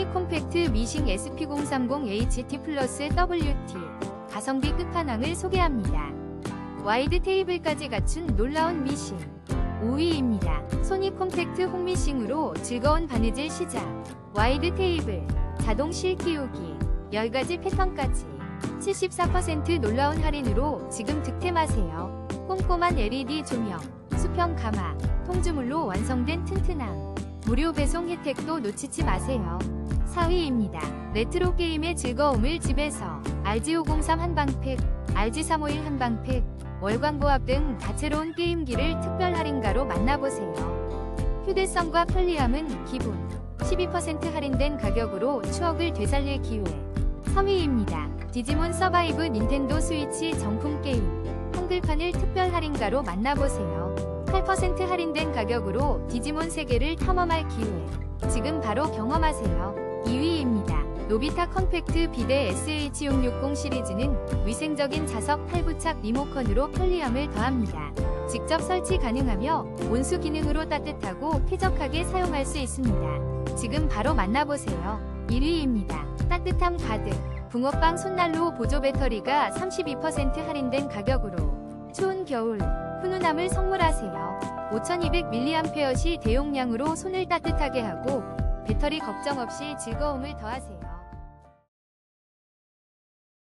소니 콤팩트 미싱 SP030HT 플러스 WT 가성비 끝판왕을 소개합니다. 와이드 테이블까지 갖춘 놀라운 미싱 5위입니다. 소니 콤팩트 홈미싱으로 즐거운 바느질 시작 와이드 테이블 자동 실 끼우기 10가지 패턴까지 74% 놀라운 할인으로 지금 득템하세요. 꼼꼼한 LED 조명, 수평 가마, 통주물로 완성된 튼튼함. 무료 배송 혜택도 놓치지 마세요. 4위입니다. 레트로 게임의 즐거움을 집에서 RG503 한방팩, RG351 한방팩, 월광보합 등 다채로운 게임기를 특별 할인가로 만나보세요. 휴대성과 편리함은 기본 12% 할인된 가격으로 추억을 되살릴 기회. 3위입니다. 디지몬 서바이브 닌텐도 스위치 정품 게임 한글판을 특별 할인가로 만나보세요. 8% 할인된 가격으로 디지몬 세계를 탐험할 기회. 지금 바로 경험하세요. 2위입니다. 노비타 컴팩트 비대 SH660 시리즈는 위생적인 자석 탈부착 리모컨으로 편리함을 더합니다. 직접 설치 가능하며 온수 기능으로 따뜻하고 쾌적하게 사용할 수 있습니다. 지금 바로 만나보세요. 1위입니다. 따뜻함 가득. 붕어빵 손난로 보조 배터리가 32% 할인된 가격으로 추운 겨울 훈훈함을 선물하세요. 5200mAh 대용량으로 손을 따뜻하게 하고 배터리 걱정 없이 즐거움을 더하세요.